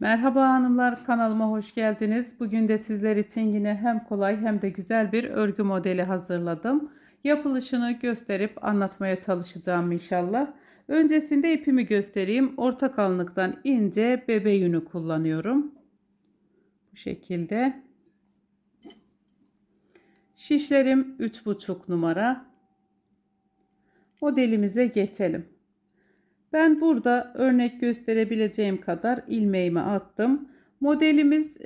Merhaba hanımlar kanalıma hoş geldiniz. Bugün de sizler için yine hem kolay hem de güzel bir örgü modeli hazırladım. Yapılışını gösterip anlatmaya çalışacağım inşallah. Öncesinde ipimi göstereyim. Orta kalınlıktan ince bebe yünü kullanıyorum. Bu şekilde. Şişlerim 3,5 numara. Modelimize geçelim. Ben burada örnek gösterebileceğim kadar ilmeğimi attım. Modelimiz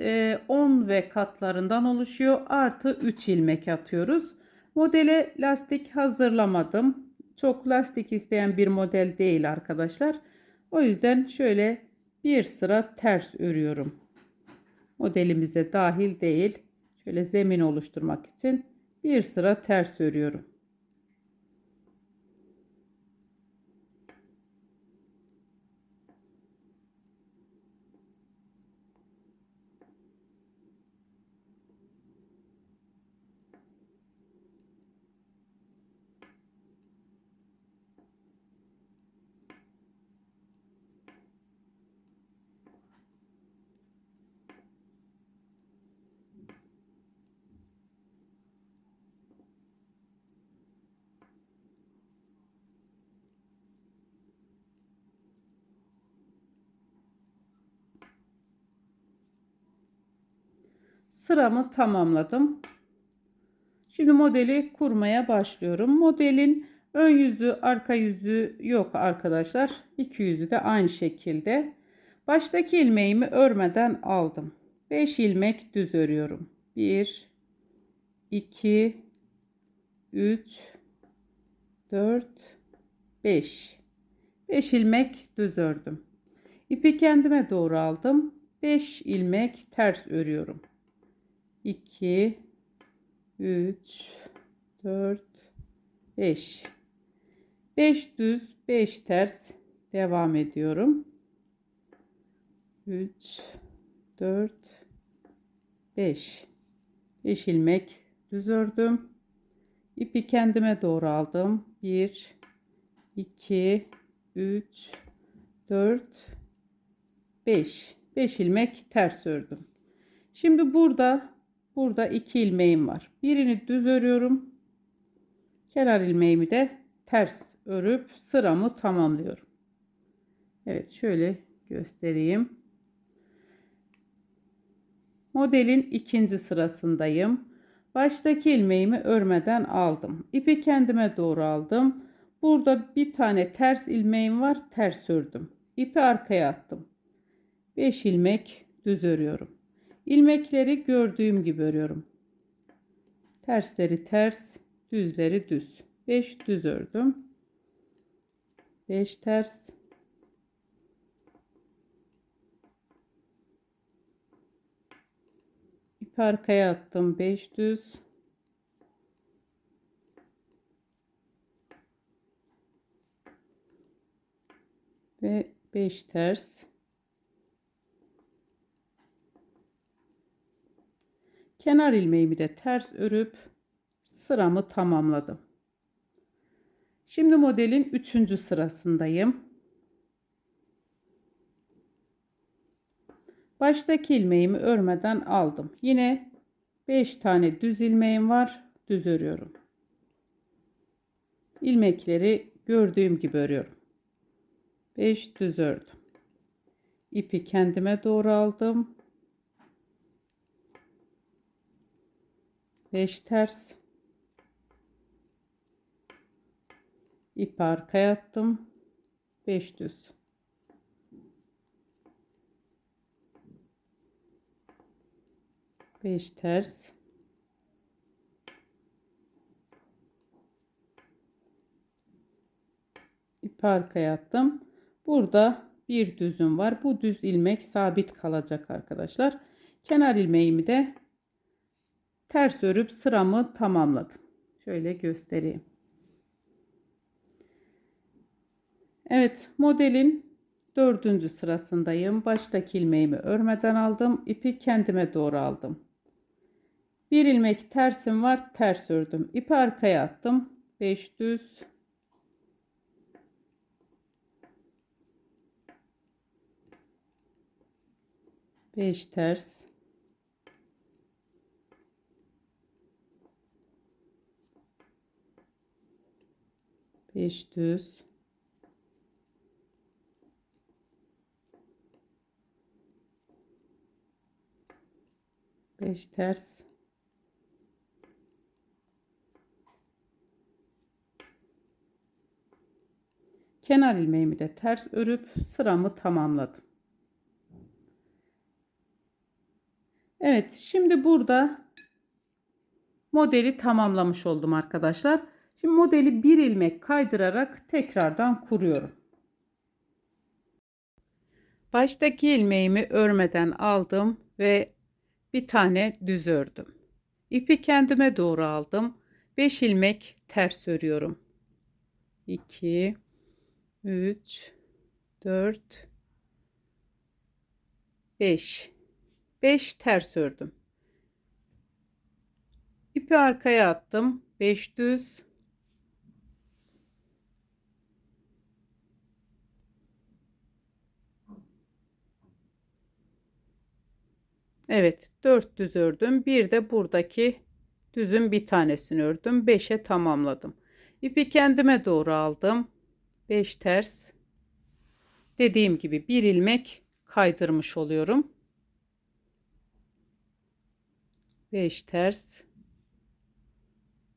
10 ve katlarından oluşuyor. Artı 3 ilmek atıyoruz. Modele lastik hazırlamadım. Çok lastik isteyen bir model değil arkadaşlar. O yüzden şöyle bir sıra ters örüyorum. Modelimize dahil değil. Şöyle zemin oluşturmak için bir sıra ters örüyorum. Sıramı tamamladım. Şimdi modeli kurmaya başlıyorum. Modelin ön yüzü, arka yüzü yok arkadaşlar. İki yüzü de aynı şekilde. Baştaki ilmeğimi örmeden aldım. 5 ilmek düz örüyorum. 1 2 3 4 5 5 ilmek düz ördüm. İpi kendime doğru aldım. 5 ilmek ters örüyorum. 2 3 4 5 5 düz 5 ters devam ediyorum. 3 4 5 5 ilmek düz ördüm. İpi kendime doğru aldım. 1 2 3 4 5 5 ilmek ters ördüm. Şimdi burada Burada iki ilmeğim var. Birini düz örüyorum. Kenar ilmeğimi de ters örüp sıramı tamamlıyorum. Evet şöyle göstereyim. Modelin ikinci sırasındayım. Baştaki ilmeğimi örmeden aldım. İpi kendime doğru aldım. Burada bir tane ters ilmeğim var. Ters ördüm. İpi arkaya attım. 5 ilmek düz örüyorum. İlmekleri gördüğüm gibi örüyorum. Tersleri ters, düzleri düz. 5 düz ördüm. 5 ters. İp arkaya attım. 5 düz. Ve 5 ters. Kenar ilmeğimi de ters örüp sıramı tamamladım. Şimdi modelin 3. sırasındayım. Baştaki ilmeğimi örmeden aldım. Yine 5 tane düz ilmeğim var. Düz örüyorum. İlmekleri gördüğüm gibi örüyorum. 5 düz ördüm. İpi kendime doğru aldım. 5 ters. İp arkaya attım. 5 düz. Beş ters. İp arkaya attım. Burada bir düzüm var. Bu düz ilmek sabit kalacak arkadaşlar. Kenar ilmeğimi de ters örüp sıramı tamamladım. Şöyle göstereyim. Evet modelin dördüncü sırasındayım. Baştaki ilmeğimi örmeden aldım. İpi kendime doğru aldım. Bir ilmek tersim var. Ters ördüm. İpi arkaya attım. 5 düz. 5 ters. Beş düz. Beş ters. Kenar ilmeğimi de ters örüp sıramı tamamladım. Evet, şimdi burada modeli tamamlamış oldum arkadaşlar. Şimdi modeli bir ilmek kaydırarak tekrardan kuruyorum. Baştaki ilmeğimi örmeden aldım ve bir tane düz ördüm. İpi kendime doğru aldım. 5 ilmek ters örüyorum. 2 3 4 5 5 ters ördüm. İpi arkaya attım. 5 düz. Evet, 4 düz ördüm. Bir de buradaki düzün bir tanesini ördüm. 5'e tamamladım. İpi kendime doğru aldım. 5 ters. Dediğim gibi bir ilmek kaydırmış oluyorum. 5 ters.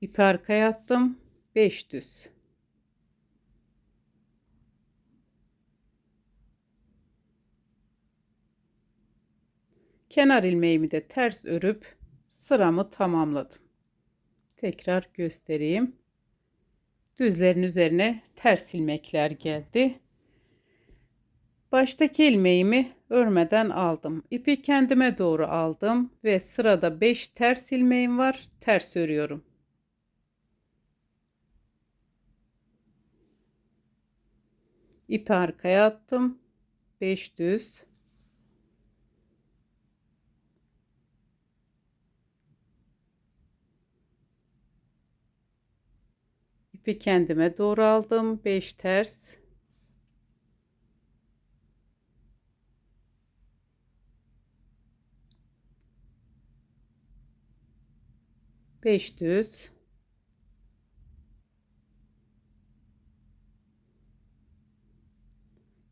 İpi arkaya attım. 5 düz. Kenar ilmeğimi de ters örüp sıramı tamamladım. Tekrar göstereyim. Düzlerin üzerine ters ilmekler geldi. Baştaki ilmeğimi örmeden aldım. İpi kendime doğru aldım ve sırada 5 ters ilmeğim var. Ters örüyorum. İpi arkaya attım. 5 düz. İpi kendime doğru aldım. 5 ters. Beş düz.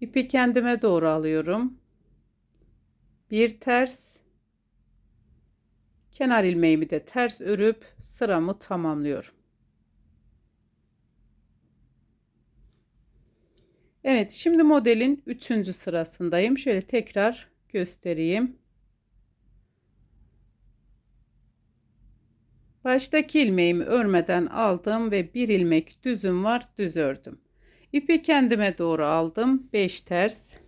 İpi kendime doğru alıyorum. Bir ters. Kenar ilmeğimi de ters örüp sıramı tamamlıyorum. Evet, şimdi modelin 3. sırasındayım. Şöyle tekrar göstereyim. Baştaki ilmeğimi örmeden aldım ve bir ilmek düzüm var, düz ördüm. İpi kendime doğru aldım. 5 ters.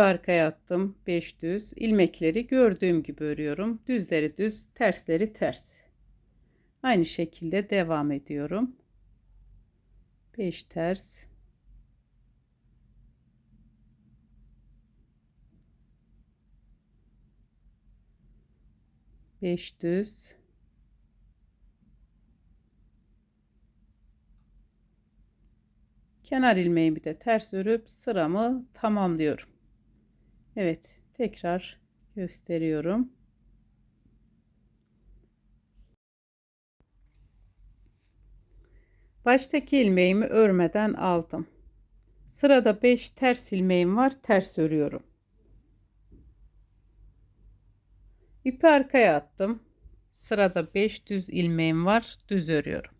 İpi arkaya attım. 5 düz. ilmekleri gördüğüm gibi örüyorum. Düzleri düz, tersleri ters. Aynı şekilde devam ediyorum. 5 ters. Beş düz. Kenar ilmeğimi de ters örüp sıramı tamamlıyorum. Evet, tekrar gösteriyorum. Baştaki ilmeğimi örmeden aldım. Sırada 5 ters ilmeğim var. Ters örüyorum. İpi arkaya attım. Sırada 5 düz ilmeğim var. Düz örüyorum.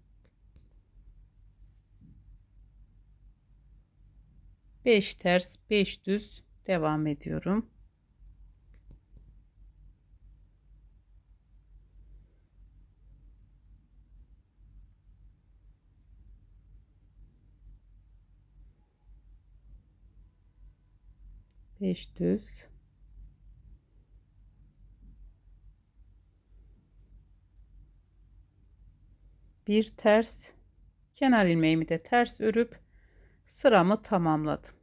5 ters, 5 düz devam ediyorum. Beş düz. Bir ters. Kenar ilmeğimi de ters örüp sıramı tamamladım.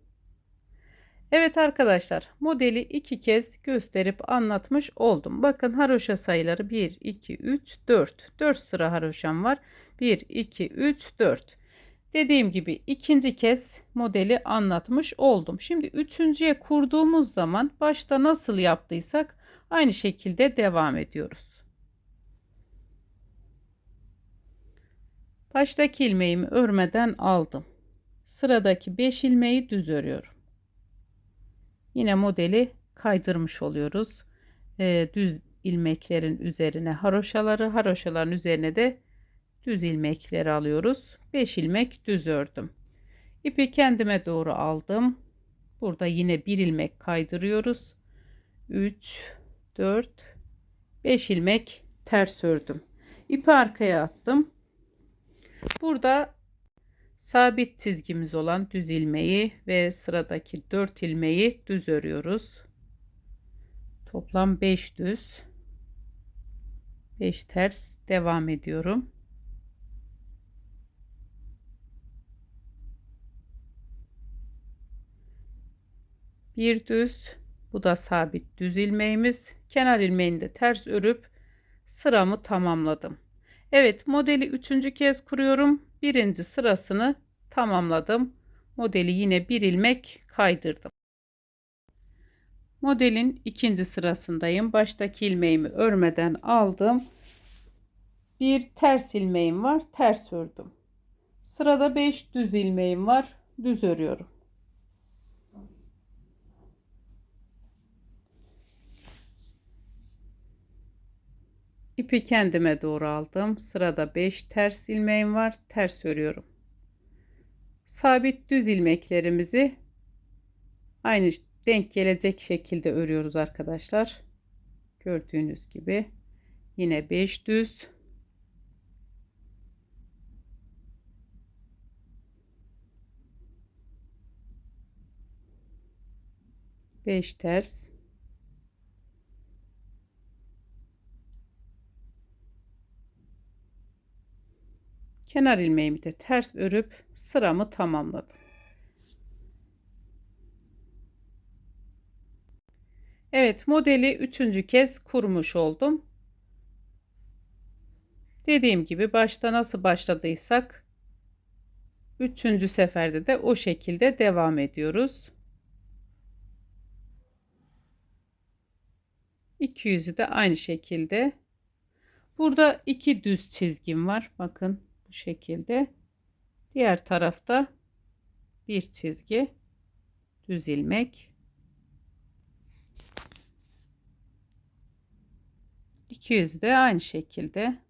Evet arkadaşlar modeli iki kez gösterip anlatmış oldum. Bakın haroşa sayıları 1, 2, 3, 4. 4 sıra haroşam var. 1, 2, 3, 4. Dediğim gibi ikinci kez modeli anlatmış oldum. Şimdi üçüncüye kurduğumuz zaman başta nasıl yaptıysak aynı şekilde devam ediyoruz. Baştaki ilmeğimi örmeden aldım. Sıradaki 5 ilmeği düz örüyorum. Yine modeli kaydırmış oluyoruz. Ee, düz ilmeklerin üzerine haroşaları, haroşaların üzerine de düz ilmekleri alıyoruz. 5 ilmek düz ördüm. İpi kendime doğru aldım. Burada yine bir ilmek kaydırıyoruz. 3 4 5 ilmek ters ördüm. İpi arkaya attım. Burada sabit çizgimiz olan düz ilmeği ve sıradaki 4 ilmeği düz örüyoruz. Toplam 5 düz. 5 ters devam ediyorum. Bir düz, bu da sabit düz ilmeğimiz. Kenar ilmeğini de ters örüp sıramı tamamladım. Evet modeli üçüncü kez kuruyorum. Birinci sırasını tamamladım. Modeli yine bir ilmek kaydırdım. Modelin ikinci sırasındayım. Baştaki ilmeğimi örmeden aldım. Bir ters ilmeğim var. Ters ördüm. Sırada 5 düz ilmeğim var. Düz örüyorum. İpi kendime doğru aldım. Sırada 5 ters ilmeğim var. Ters örüyorum. Sabit düz ilmeklerimizi aynı denk gelecek şekilde örüyoruz arkadaşlar. Gördüğünüz gibi yine 5 düz Beş ters kenar ilmeğimi de ters örüp sıramı tamamladım. Evet modeli üçüncü kez kurmuş oldum. Dediğim gibi başta nasıl başladıysak üçüncü seferde de o şekilde devam ediyoruz. 200'ü de aynı şekilde. Burada iki düz çizgim var. Bakın bu şekilde. Diğer tarafta bir çizgi düz ilmek. 200 de aynı şekilde